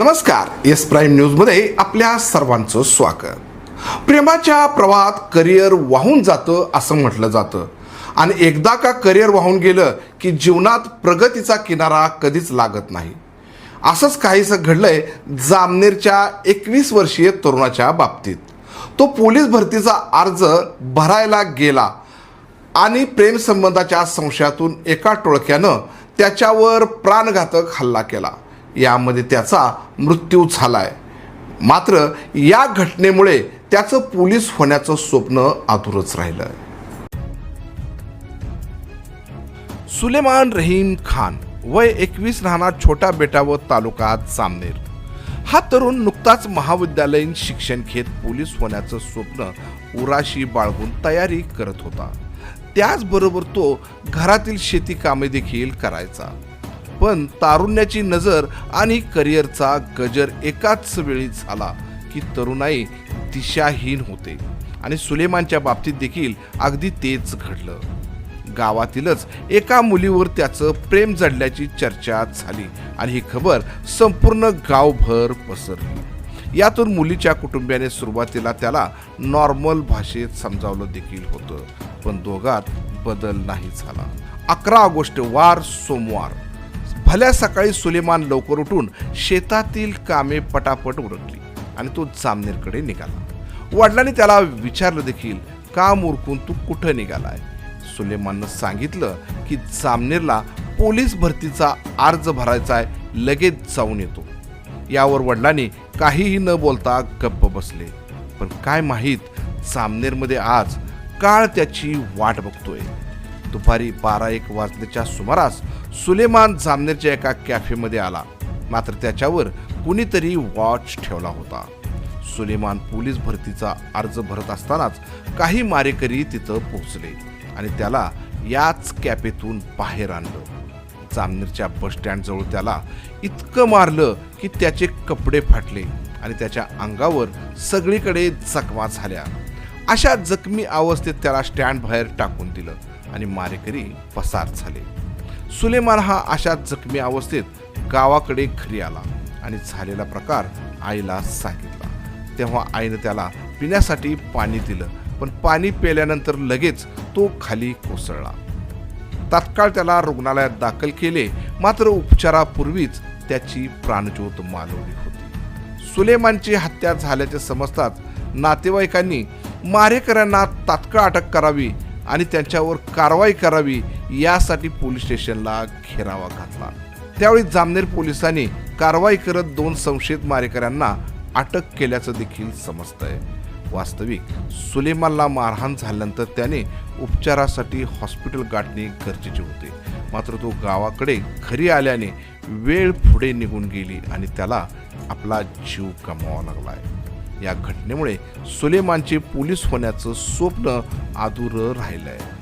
नमस्कार S prime न्यूजमध्ये आपल्या सर्वांचं स्वागत. प्रेमाच्या प्रवाहात करिअर वाहून जातं असं म्हटलं जातं. आणि एकदा का करिअर वाहून गेलं की जीवनात प्रगतीचा किनारा कधीच लागत नाही. असंच काहीसं घडलंय जामनेरच्या एकवीस वर्षीय तरुणाच्या बाबतीत. तो पोलीस भरतीचा अर्ज भरायला गेला आणि प्रेमसंबंधाच्या संशयातून एका टोळक्यानं त्याच्यावर प्राणघातक हल्ला केला. यामध्ये त्याचा मृत्यू झाला आहे मात्र या घटनेमुळे त्याचं पोलीस होण्याचं स्वप्न अधुरच राहिलं सुलेमान रहीम खान वय एकवीस राहणार छोटा व तालुका सामनेर हा तरुण नुकताच महाविद्यालयीन शिक्षण घेत पोलीस होण्याचं स्वप्न उराशी बाळगून तयारी करत होता. त्याचबरोबर तो घरातील शेती कामे देखील करायचा. पण तारुण्याची नजर आणि करिअरचा गजर एकाच वेळी झाला की तरुणाई दिशाहीन होते. आणि सुलेमानच्या बाबतीत देखील अगदी तेच घडलं. गावातीलच एका मुलीवर त्याचं प्रेम जडल्याची चर्चा झाली आणि ही खबर संपूर्ण गावभर पसरली. यातून मुलीच्या कुटुंबियाने सुरुवातीला त्याला नॉर्मल भाषेत समजावलं देखील होतं पण दोघात बदल नाही झाला. अकरा ऑगस्ट वार सोमवार. भल्या सकाळी सुलेमान लवकर उठून शेतातील कामे पटापट उरकली आणि तो जामनेरकडे निघाला. वडिलांनी त्याला विचारलं देखील काम उरकून तू कुठं निघालाय? सुलेमाननं सांगितलं की जामनेरला पोलीस भरतीचा अर्ज भरायचा आहे लगेच जाऊन येतो. यावर वडिलांनी काहीही न बोलता गप्प बसले. पण काय माहीत जामनेरमध्ये आज काळ त्याची वाट बघतोय. दुपारी बारा एक वाजल्याच्या सुमारास सुलेमान जामनेरच्या एका कॅफेमध्ये आला. मात्र त्याच्यावर कुणीतरी वॉच ठेवला होता. सुलेमान पोलीस भरतीचा अर्ज भरत असतानाच काही मारेकरी तिथं पोहोचले आणि त्याला याच कॅफेतून बाहेर आणलं. जामनेरच्या बसस्टँडजवळ त्याला इतकं मारलं की त्याचे कपडे फाटले आणि त्याच्या अंगावर सगळीकडे जखमा झाल्या. अशा जखमी अवस्थेत त्याला स्टँड बाहेर टाकून दिलं आणि मारेकरी पसार झाले. सुलेमान हा अशा जखमी अवस्थेत गावाकडे घरी आला आणि झालेला प्रकार आईला सांगितला. तेव्हा आईनं त्याला पिण्यासाठी पाणी दिलं पण पाणी प्यायल्यानंतर लगेच तो खाली कोसळला. तात्काळ त्याला रुग्णालयात दाखल केले मात्र उपचारापूर्वीच त्याची प्राणज्योत मालवली होती. सुलेमानची हत्या झाल्याचे समजताच नातेवाईकांनी मारेकऱ्यांना तात्काळ अटक करावी आणि त्यांच्यावर कारवाई करावी यासाठी पोलीस स्टेशनला घेरावा घातला. त्यावेळी जामनेर पोलिसांनी कारवाई करत दोन संशयित मारेकऱ्यांना अटक केल्याचं देखील समजतंय. वास्तविक सुलेमानला मारहाण झाल्यानंतर त्याने उपचारासाठी हॉस्पिटल गाठणे गरजेचे होते. मात्र तो गावाकडे घरी आल्याने वेळ पुढे निघून गेली आणि त्याला आपला जीव गमवावा लागलाय. या घटनेमुळे सुलेमानचे पोलीस होण्याचं स्वप्न अधुरं आहे